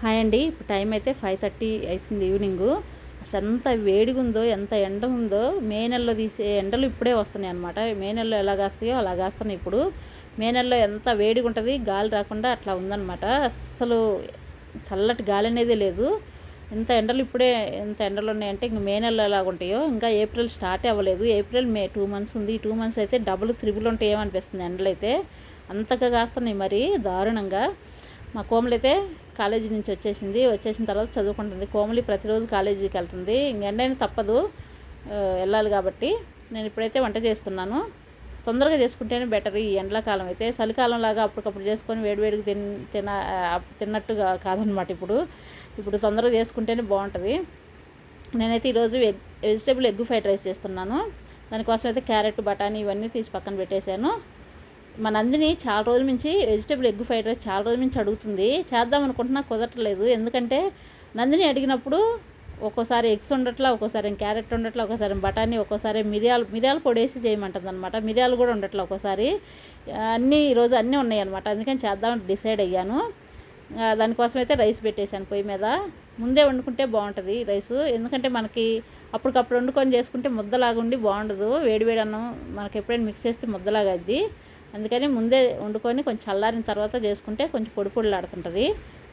Hi అండి. ఇప్పుడు time అయితే ఫైవ్ థర్టీ అవుతుంది ఈవినింగ్. అసలు ఎంత వేడిగా ఉందో ఎంత ఎండ ఉందో మే నెలలో తీసే ఎండలు ఇప్పుడే వస్తున్నాయి అనమాట మే నెలలో ఎలా కాస్తాయో అలా కాస్తున్నాయి ఇప్పుడు. మే నెలలో ఎంత వేడిగా ఉంటుంది గాలి రాకుండా అట్లా ఉందన్నమాట. అస్సలు చల్లటి గాలి అనేది లేదు. ఎంత ఎండలు ఇప్పుడే ఎంత ఎండలు ఉన్నాయంటే ఇంక మే నెలలో ఎలాగ ఉంటాయో ఇంకా ఏప్రిల్ స్టార్ట్ అవ్వలేదు. ఏప్రిల్ మే టూ మంత్స్ ఉంది. ఈ టూ మంత్స్ అయితే డబుల్ త్రిబుల్ ఉంటే ఏమనిపిస్తుంది ఎండలు అయితే అంతగా కాస్తున్నాయి మరి దారుణంగా. మా కోమలైతే కాలేజీ నుంచి వచ్చేసింది. వచ్చేసిన తర్వాత చదువుకుంటుంది. కోమలి ప్రతిరోజు కాలేజీకి వెళ్తుంది. ఇంకెండైనా తప్పదు. వెళ్ళాలి కాబట్టి నేను ఇప్పుడైతే వంట చేస్తున్నాను. తొందరగా చేసుకుంటేనే బెటర్ ఈ ఎండాకాలం అయితే. చలికాలం లాగా అప్పటికప్పుడు చేసుకొని వేడివేడికి తిన్ తిన తిన్నట్టుగా కాదనమాట ఇప్పుడు. ఇప్పుడు తొందరగా చేసుకుంటేనే బాగుంటుంది. నేనైతే ఈరోజు egg vegetable egg fried rice చేస్తున్నాను. దానికోసం అయితే క్యారెట్ బఠానీ ఇవన్నీ తీసి పక్కన పెట్టేశాను. మా నందిని చాలా రోజుల నుంచి వెజిటేబుల్ ఎగ్ ఫ్రైడ్ రైస్ చాలా రోజుల నుంచి అడుగుతుంది. చేద్దాం అనుకుంటున్నా కుదరట్లేదు. ఎందుకంటే నందిని అడిగినప్పుడు ఒక్కోసారి ఎగ్స్ ఉండట్లా ఒక్కోసారి క్యారెట్ ఉండట్లా ఒక్కోసారి బఠానీ ఒక్కోసారి మిరియాలు మిరియాలు పొడి వేసి చేయమంటుంది అనమాట మిరియాలు కూడా ఉండట్లా ఒక్కోసారి. అన్నీ ఈరోజు అన్నీ ఉన్నాయి అనమాట అందుకని చేద్దామని డిసైడ్ అయ్యాను. దానికోసం అయితే రైస్ పెట్టేశాను పొయ్యి మీద. ముందే వండుకుంటే బాగుంటుంది రైస్. ఎందుకంటే మనకి అప్పటికప్పుడు వండుకొని చేసుకుంటే ముద్దలాగా ఉండి బాగుండదు. వేడివేడి అన్నం మనకి ఎప్పుడైనా మిక్స్ చేస్తే ముద్దలాగా అది అందుకని ముందే వండుకొని కొంచెం చల్లారిన తర్వాత చేసుకుంటే కొంచెం పొడి పొడిలాడుతుంటుంది.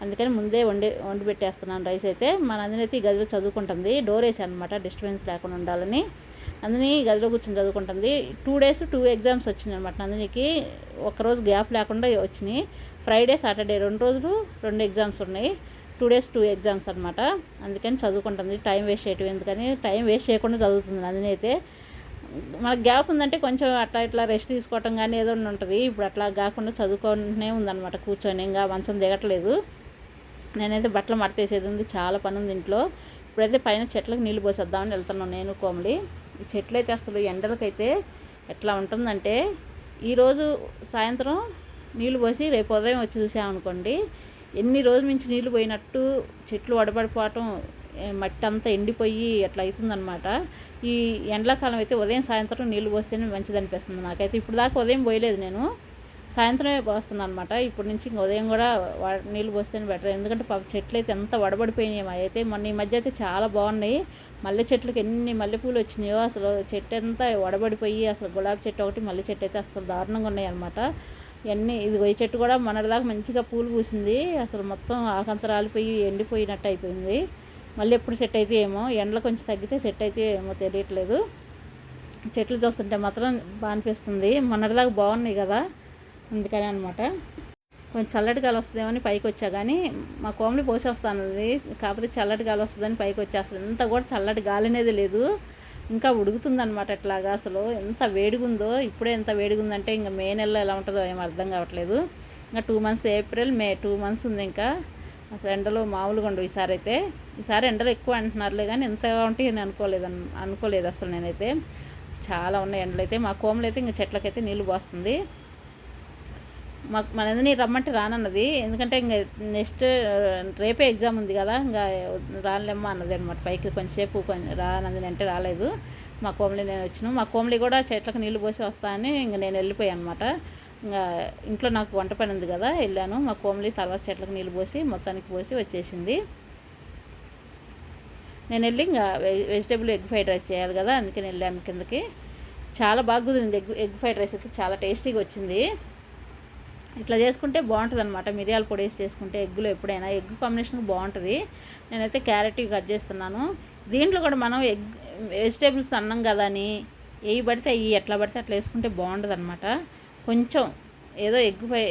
అందుకని ముందే వండి వండి పెట్టేస్తున్నాను రైస్ అయితే. మన నందిని అయితే ఈ గదిలో చదువుకుంటుంది. డోర్ వేసాను అనమాట డిస్టర్బెన్స్ లేకుండా ఉండాలని. అందుని గదిలో కూర్చొని చదువుకుంటుంది. టూ డేస్ టూ ఎగ్జామ్స్ వచ్చినాయి అనమాట నందినికి ఒకరోజు గ్యాప్ లేకుండా వచ్చినాయి. ఫ్రైడే సాటర్డే రెండు రోజులు రెండు ఎగ్జామ్స్ ఉన్నాయి. టూ డేస్ టూ ఎగ్జామ్స్ అనమాట అందుకని చదువుకుంటుంది. టైం వేస్ట్ చేయటం ఎందుకని? టైం వేస్ట్ చేయకుండా చదువుతుంది నందిని అయితే. మనకు గ్యాప్ ఉందంటే కొంచెం అట్లా ఇట్లా రెస్ట్ తీసుకోవటం కానీ ఏదో ఉంటుంది. ఇప్పుడు అట్లా కాకుండా చదువుకుంటూనే ఉందన్నమాట కూర్చొని ఇంకా మంచం దిగట్లేదు. నేనైతే బట్టలు మడతేసేది ఉంది చాలా పని ఉంది ఇంట్లో. ఇప్పుడైతే పైన చెట్లకు నీళ్ళు పోసేద్దామని వెళ్తున్నాను నేను కోమలి. ఈ చెట్లు అయితే అసలు ఎండలకైతే ఎట్లా ఉంటుందంటే ఈరోజు సాయంత్రం నీళ్ళు పోసి రేపు ఉదయం వచ్చి చూసామనుకోండి ఎన్ని రోజుల నుంచి నీళ్ళు పోయినట్టు చెట్లు వడబడిపోవటం మట్టి అంతా ఎండిపోయి అట్లా అవుతుందనమాట ఈ ఎండాకాలం అయితే ఉదయం సాయంత్రం నీళ్ళు పోస్తేనే మంచిది అనిపిస్తుంది నాకైతే. ఇప్పుడు దాకా ఉదయం పోయలేదు నేను. సాయంత్రమే పోస్తుంది అనమాట ఇప్పటి నుంచి ఇంక ఉదయం కూడా నీళ్ళు పోస్తేనే బెటర్. ఎందుకంటే పాప చెట్లు అయితే ఎంత వడబడిపోయినాయి అయితే మొన్న ఈ మధ్య అయితే చాలా బాగున్నాయి. మల్లె చెట్లకి ఎన్ని మల్లెపూలు వచ్చినాయో అసలు చెట్టు అంతా వడబడిపోయి అసలు గులాబీ చెట్టు ఒకటి మల్లె చెట్టు అయితే అసలు దారుణంగా ఉన్నాయి అనమాట ఇవన్నీ ఇది ఈ చెట్టు కూడా మొన్నటిదాకా మంచిగా పూలు పూసింది. అసలు మొత్తం ఆకంత రాలిపోయి ఎండిపోయినట్టు అయిపోయింది. మళ్ళీ ఎప్పుడు సెట్ అయితే ఏమో ఎండలు కొంచెం తగ్గితే సెట్ అయితే ఏమో తెలియట్లేదు. చెట్లు చూస్తుంటే మాత్రం బాగా అనిపిస్తుంది. మొన్నటిదాకా బాగున్నాయి కదా అందుకని అనమాట కొంచెం చల్లటి గాలి వస్తుందేమని పైకి వచ్చా కానీ మా కోమలి పోసి వస్తానది కాకపోతే చల్లటి గాలి వస్తుందని పైకి వచ్చేస్తుంది. అసలు కూడా చల్లటి గాలి అనేది లేదు. ఇంకా ఉడుకుతుందనమాట అట్లాగా అసలు. ఎంత వేడిగుందో ఇప్పుడే ఎంత వేడిగుందంటే ఇంకా మే నెలలో ఎలా ఉంటుందో ఏం అర్థం కావట్లేదు. ఇంకా two months April May two months ఉంది ఇంకా. అసలు ఎండలు మామూలుగా ఉండవు. ఈసారి అయితే ఈసారి ఎండలు ఎక్కువ అంటున్నారులే కానీ ఎంత ఉంటాయి నేను అనుకోలేదు అనుకోలేదు అసలు నేనైతే. చాలా ఉన్నాయి ఎండలు అయితే మా కోమలు అయితే ఇంకా చెట్లకైతే నీళ్ళు పోస్తుంది. మాకు మనది రమ్మంటే రానన్నది. ఎందుకంటే ఇంకా నెక్స్ట్ రేపే ఎగ్జామ్ ఉంది కదా ఇంకా రానులేమ్మా అన్నది అనమాట పైకి కొంచెంసేపు కొంచెం రానది అంటే రాలేదు. మా కోమలి నేను వచ్చిన. మా కోమలి కూడా చెట్లకు నీళ్ళు పోసి వస్తా అని ఇంక నేను వెళ్ళిపోయాను అనమాట ఇంకా ఇంట్లో నాకు వంట పని ఉంది కదా వెళ్ళాను. మా కోమలి తర్వాత చెట్లకు నీళ్ళు పోసి మొత్తానికి పోసి వచ్చేసింది. నేను వెళ్ళి ఇంకా వెజిటేబుల్ ఎగ్ ఫ్రైడ్ రైస్ చేయాలి కదా అందుకని వెళ్ళాను కిందకి. చాలా బాగా కుదిరింది ఎగ్ ఎగ్ ఫ్రైడ్ రైస్ అయితే చాలా టేస్టీగా వచ్చింది. ఇట్లా చేసుకుంటే బాగుంటుంది అనమాట మిరియాల పొడి వేసి చేసుకుంటే ఎగ్గులో ఎప్పుడైనా ఎగ్ కాంబినేషన్ బాగుంటుంది. నేనైతే క్యారెట్ కట్ చేస్తున్నాను. దీంట్లో కూడా మనం ఎగ్ వెజిటేబుల్స్ అన్నం కదా అని ఏవి పడితే అవి ఎట్లా పడితే అట్లా వేసుకుంటే బాగుంటుంది అనమాట కొంచెం ఏదో ఎగ్ ఫ్రై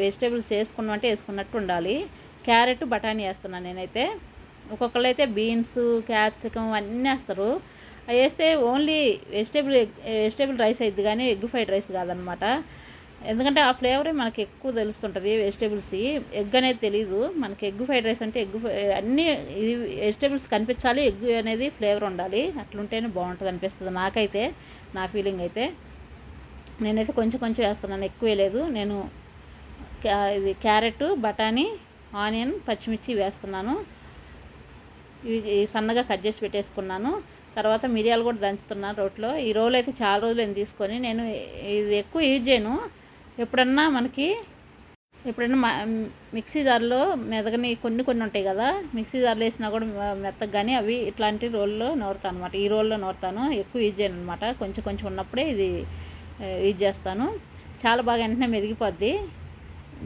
వెజిటేబుల్స్ వేసుకున్నట్టు వేసుకున్నట్టు ఉండాలి. క్యారెట్ బఠానీ వేస్తున్నాను నేనైతే. ఒక్కొక్కళ్ళు అయితే బీన్స్ క్యాప్సికమ్ అన్నీ వేస్తారు. అవి వేస్తే ఓన్లీ వెజిటేబుల్ వెజిటేబుల్ రైస్ అయింది కానీ ఎగ్ ఫ్రైడ్ రైస్ కాదనమాట. ఎందుకంటే ఆ ఫ్లేవరే మనకి ఎక్కువ తెలుస్తుంటుంది వెజిటేబుల్స్ ఎగ్ అనేది తెలియదు మనకి ఎగ్ ఫ్రైడ్ రైస్ అంటే ఎగ్ అన్నీ ఇది వెజిటేబుల్స్ కనిపించాలి ఎగ్ అనేది ఫ్లేవర్ ఉండాలి. అట్లుంటేనే బాగుంటుంది అనిపిస్తుంది నాకైతే నా ఫీలింగ్ అయితే. నేనైతే కొంచెం కొంచెం వేస్తున్నాను ఎక్కువ లేదు. నేను ఇది క్యారెట్ బఠానీ ఆనియన్ పచ్చిమిర్చి వేస్తున్నాను. ఇవి సన్నగా కట్ చేసి పెట్టేసుకున్నాను. తర్వాత మిరియాలు కూడా దంచుతున్నాను రోట్లో. ఈ రోజులు అయితే చాలా రోజులు నేను తీసుకొని నేను ఇది ఎక్కువ యూజ్ చేయను. ఎప్పుడన్నా మనకి ఎప్పుడైనా మిక్సీ జార్లో మెదగని కొన్ని కొన్ని ఉంటాయి కదా మిక్సీ జార్లో వేసినా కూడా మెత్తగా కానీ అవి ఇట్లాంటి రోల్లో నోరుతాను అనమాట ఈ రోల్లో నూరుతాను. ఎక్కువ యూజ్ చేయను అనమాట కొంచెం కొంచెం ఉన్నప్పుడే ఇది యూజ్ చేస్తాను. చాలా బాగా వెంటనే మెదిగిపోద్ది.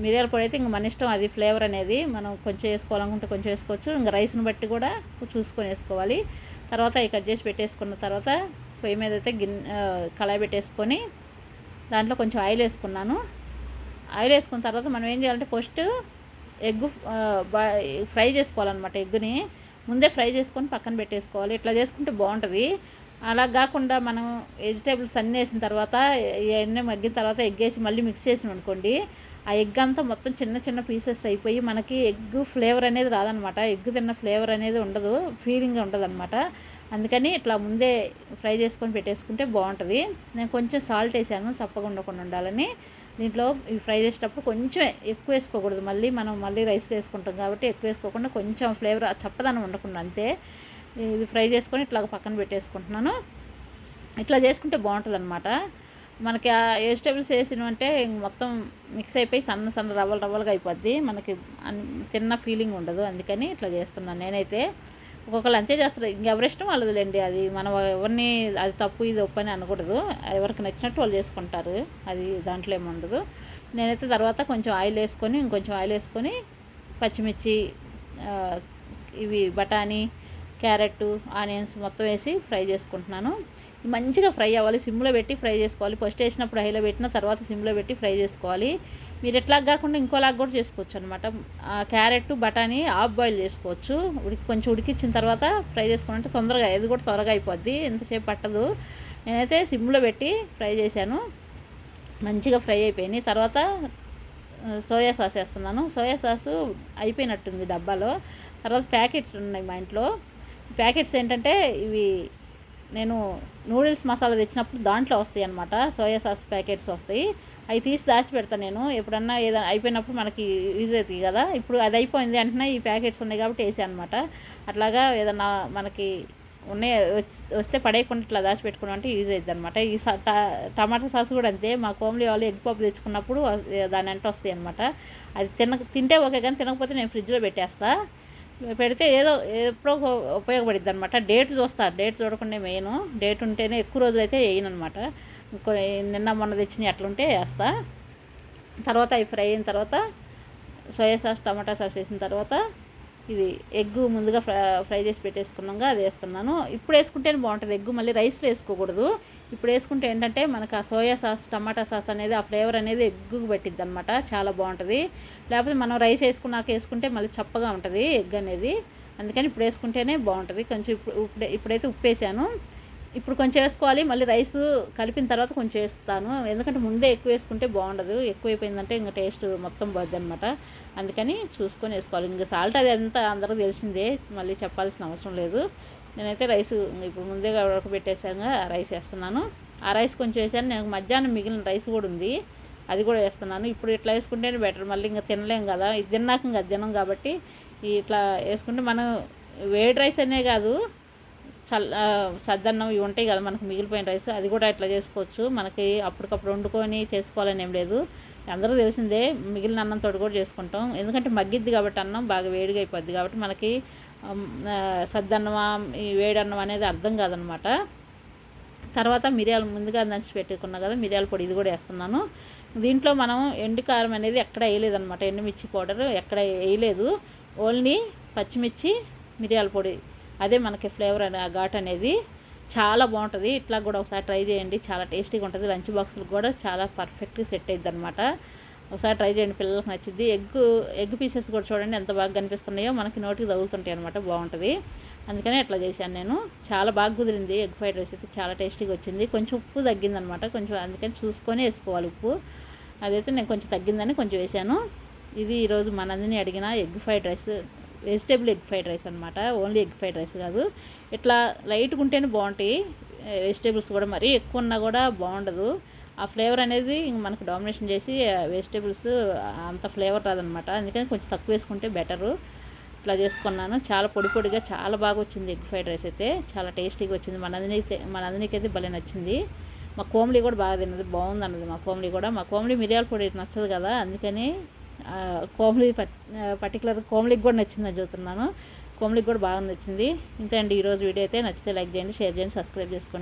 మిరియాల పొడి అయితే ఇంక మన ఇష్టం. అది ఫ్లేవర్ అనేది మనం కొంచెం వేసుకోవాలనుకుంటే కొంచెం వేసుకోవచ్చు. ఇంకా రైస్ను బట్టి కూడా చూసుకొని వేసుకోవాలి. తర్వాత ఈ కట్ చేసి పెట్టేసుకున్న తర్వాత పొయ్యి మీద అయితే గిన్నె కళాయి పెట్టేసుకొని దాంట్లో కొంచెం ఆయిల్ వేసుకున్నాను. ఆయిల్ వేసుకున్న తర్వాత మనం ఏం చేయాలంటే ఫస్ట్ ఎగ్ ఫ్రై చేసుకోవాలన్నమాట ఎగ్గుని. ముందే ఫ్రై చేసుకొని పక్కన పెట్టేసుకోవాలి. ఇట్లా చేసుకుంటే బాగుంటుంది. అలా కాకుండా మనం వెజిటేబుల్స్ అన్నీ వేసిన తర్వాత ఎన్ని మగ్గిన తర్వాత ఎగ్ వేసి మళ్ళీ మిక్స్ చేసిన అనుకోండి ఆ ఎగ్ అంతా మొత్తం చిన్న చిన్న పీసెస్ అయిపోయి మనకి ఎగ్ ఫ్లేవర్ అనేది రాదనమాట. ఎగ్ తిన్న ఫ్లేవర్ అనేది ఉండదు ఫీలింగ్ ఉండదు అనమాట అందుకని ఇట్లా ముందే ఫ్రై చేసుకొని పెట్టేసుకుంటే బాగుంటుంది. నేను కొంచెం సాల్ట్ వేసాను చప్పకుండా ఉండాలని. దీంట్లో ఇవి ఫ్రై చేసేటప్పుడు కొంచెం ఎక్కువ వేసుకోకూడదు. మళ్ళీ మనం మళ్ళీ రైస్ వేసుకుంటాం కాబట్టి ఎక్కువ వేసుకోకుండా కొంచెం ఫ్లేవర్ చప్పదనం ఉండకుండా అంతే. ఇది ఫ్రై చేసుకొని ఇట్లా పక్కన పెట్టేసుకుంటున్నాను. ఇట్లా చేసుకుంటే బాగుంటుంది అనమాట మనకి ఆ వెజిటేబుల్స్ వేసినవంటే మొత్తం మిక్స్ అయిపోయి సన్న సన్న రవ్వలు రవ్వలుగా అయిపోద్ది. మనకి తిన్న ఫీలింగ్ ఉండదు. అందుకని ఇట్లా చేస్తున్నాను నేనైతే. ఒక్కొక్కరు అంతే చేస్తారు. ఇంకెవరి ఇష్టం వాళ్ళదిలేండి. అది మనం ఎవరిని అది తప్పు ఇది ఒప్పు అని అనకూడదు. ఎవరికి నచ్చినట్టు వాళ్ళు చేసుకుంటారు. అది దాంట్లో ఏమి ఉండదు. నేనైతే తర్వాత కొంచెం ఆయిల్ వేసుకొని ఇంకొంచెం ఆయిల్ వేసుకొని పచ్చిమిర్చి ఇవి బఠానీ క్యారెట్ ఆనియన్స్ మొత్తం వేసి ఫ్రై చేసుకుంటున్నాను. మంచిగా ఫ్రై అవ్వాలి. సిమ్లో పెట్టి ఫ్రై చేసుకోవాలి. ఫస్ట్ వేసినప్పుడు హైలో పెట్టిన తర్వాత సిమ్లో పెట్టి ఫ్రై చేసుకోవాలి. మీరు ఎట్లా కాకుండా ఇంకోలాగా కూడా చేసుకోవచ్చు అనమాట క్యారెట్ బఠానీ ఆఫ్ బాయిల్ చేసుకోవచ్చు. ఉడికి కొంచెం ఉడికిచ్చిన తర్వాత ఫ్రై చేసుకుంటే తొందరగా ఇది కూడా త్వరగా అయిపోద్ది. ఎంతసేపు పట్టదు. నేనైతే సిమ్లో పెట్టి ఫ్రై చేశాను. మంచిగా ఫ్రై అయిపోయినాయి. తర్వాత సోయా సాస్ వేస్తున్నాను. సోయా సాసు అయిపోయినట్టుంది డబ్బాలో. తర్వాత ప్యాకెట్ ఉన్నాయి మా ఇంట్లో. ప్యాకెట్స్ ఏంటంటే ఇవి నేను నూడిల్స్ మసాలా తెచ్చినప్పుడు దాంట్లో వస్తాయి అనమాట సోయా సాస్ ప్యాకెట్స్ వస్తాయి. అవి తీసి దాచి పెడతాను నేను. ఎప్పుడన్నా ఏదైనా అయిపోయినప్పుడు మనకి యూజ్ అవుతాయి కదా. ఇప్పుడు అది అయిపోయింది అంటున్నా ఈ ప్యాకెట్స్ ఉన్నాయి కాబట్టి వేసాను అనమాట అట్లాగా ఏదన్నా మనకి ఉన్నాయి వస్తే పడేయకుండా ఇట్లా దాచిపెట్టుకున్నాం అంటే యూజ్ అవుతుంది అనమాట ఈ టమాటా సాస్ కూడా అంతే. మా కోమ్లీ వాళ్ళు ఎగ్ పప్పు తెచ్చుకున్నప్పుడు దాని అంట వస్తాయి అనమాట అది తిన తింటే ఓకే కానీ తినకపోతే నేను ఫ్రిడ్జ్లో పెట్టేస్తాను పెడితే ఏదో ఎప్పుడో ఉపయోగపడిద్ది అనమాట డేట్ చూస్తా. డేట్ చూడకుండా మెయిన్. డేట్ ఉంటేనే ఎక్కువ రోజులు అయితే వేయనమాట నిన్న మొన్న తెచ్చినవి అట్లుంటే వేస్తా. తర్వాత అవి ఫ్రై అయిన తర్వాత సోయా సాస్ టమాటా సాస్ వేసిన తర్వాత ఇది ఎగ్ ముందుగా ఫ్రై చేసి పెట్టేసుకున్నాగా అది వేస్తున్నాను. ఇప్పుడు వేసుకుంటేనే బాగుంటుంది. ఎగ్గు మళ్ళీ రైస్లో వేసుకోకూడదు. ఇప్పుడు వేసుకుంటే ఏంటంటే మనకు ఆ సోయా సాస్ టమాటా సాస్ అనేది ఆ ఫ్లేవర్ అనేది ఎగ్గుకు పెట్టిద్ది అనమాట చాలా బాగుంటుంది. లేకపోతే మనం రైస్ వేసుకున్నాక వేసుకుంటే మళ్ళీ చప్పగా ఉంటుంది ఎగ్ అనేది. అందుకని ఇప్పుడు వేసుకుంటేనే బాగుంటుంది. కొంచెం ఇప్పుడు ఇప్పుడైతే ఉప్పు వేసాను ఇప్పుడు కొంచెం వేసుకోవాలి మళ్ళీ రైస్ కలిపిన తర్వాత కొంచెం వేస్తాను. ఎందుకంటే ముందే ఎక్కువ వేసుకుంటే బాగుండదు. ఎక్కువైపోయిందంటే ఇంకా టేస్ట్ మొత్తం పోద్ది అనమాట అందుకని చూసుకొని వేసుకోవాలి. ఇంకా సాల్ట్ అది అంతా అందరికి తెలిసిందే మళ్ళీ చెప్పాల్సిన అవసరం లేదు. నేనైతే రైస్ ఇప్పుడు ముందే ఉడకబెట్టేసాక రైస్ వేస్తున్నాను. ఆ రైస్ కొంచెం వేసాను. నేను మధ్యాహ్నం మిగిలిన రైస్ కూడా ఉంది. అది కూడా వేస్తున్నాను. ఇప్పుడు ఇట్లా వేసుకుంటేనే బెటర్. మళ్ళీ ఇంకా తినలేం కదా. ఇది తిన్నాక ఇంకా తినం కాబట్టి ఇట్లా వేసుకుంటే మనం వేడి రైస్ అనే కాదు. చల్ల సద్దన్నం ఇవి ఉంటాయి కదా మనకు మిగిలిపోయిన రైస్ అది కూడా ఇట్లా చేసుకోవచ్చు. మనకి అప్పటికప్పుడు వండుకొని చేసుకోవాలని ఏం లేదు. అందరూ తెలిసిందే మిగిలిన అన్నంతో కూడా చేసుకుంటాం. ఎందుకంటే మగ్గిద్ది కాబట్టి అన్నం బాగా వేడిగా అయిపోద్ది కాబట్టి మనకి సద్దన్నమా ఈ వేడన్నం అనేది అర్థం కాదనమాట. తర్వాత మిరియాలు ముందుగా దంచి పెట్టుకున్నా కదా మిరియాల పొడి ఇది కూడా వేస్తున్నాను. దీంట్లో మనం ఎండు కారం అనేది ఎక్కడ వేయలేదనమాట. ఎండుమిర్చి పౌడర్ ఎక్కడ వేయలేదు. ఓన్లీ పచ్చిమిర్చి మిరియాల పొడి అదే మనకి ఫ్లేవర్ అనే ఘాట్ అనేది చాలా బాగుంటుంది. ఇట్లా కూడా ఒకసారి ట్రై చేయండి. చాలా టేస్టీగా ఉంటుంది. లంచ్ బాక్స్లకు కూడా చాలా పర్ఫెక్ట్గా సెట్ అవుతుంది అనమాట ఒకసారి ట్రై చేయండి. పిల్లలకు నచ్చింది ఎగ్ ఎగ్ పీసెస్ కూడా చూడండి. ఎంత బాగా కనిపిస్తున్నాయో మనకి నోటికి తగులుతుంటాయి అనమాట బాగుంటుంది. అందుకని అట్లా చేశాను నేను. చాలా బాగా కుదిరింది. ఎగ్ ఫ్రైడ్ రైస్ అయితే చాలా టేస్టీగా వచ్చింది. కొంచెం ఉప్పు తగ్గిందనమాట కొంచెం అందుకని చూసుకొని వేసుకోవాలి ఉప్పు. అదైతే నేను కొంచెం తగ్గిందని కొంచెం వేసాను ఇది ఈరోజు మనందిని అడిగిన egg fried rice vegetable egg fried rice అనమాట ఓన్లీ ఎగ్ ఫ్రైడ్ రైస్ కాదు. ఇట్లా లైట్గా ఉంటేనే బాగుంటాయి. వెజిటేబుల్స్ కూడా మరీ ఎక్కువ ఉన్నా కూడా బాగుండదు. ఆ ఫ్లేవర్ అనేది మనకు డామినేషన్ చేసి వెజిటేబుల్స్ అంత ఫ్లేవర్ రాదనమాట అందుకని కొంచెం తక్కువ వేసుకుంటే బెటరు. ఇట్లా చేసుకున్నాను. చాలా పొడి పొడిగా చాలా బాగా వచ్చింది ఎగ్ ఫ్రైడ్ రైస్ అయితే. చాలా టేస్టీగా వచ్చింది. మన అందరికి మన నందినికి అయితే భలే నచ్చింది. మా కోమలి కూడా బాగా తిన్నది. బాగుంది అన్నది మా కోమలి కూడా. మా కోమలి మిరియాల పొడి నచ్చదు కదా. అందుకని కోమలి పట్ పర్టికులర్ కోమలికి కూడా నచ్చిందని చూస్తున్నాను. కోమలికి కూడా బాగా నచ్చింది. ఇంతే అండి ఈరోజు వీడియో అయితే నచ్చితే లైక్ చేయండి షేర్ చేయండి సబ్స్క్రైబ్ చేసుకోండి.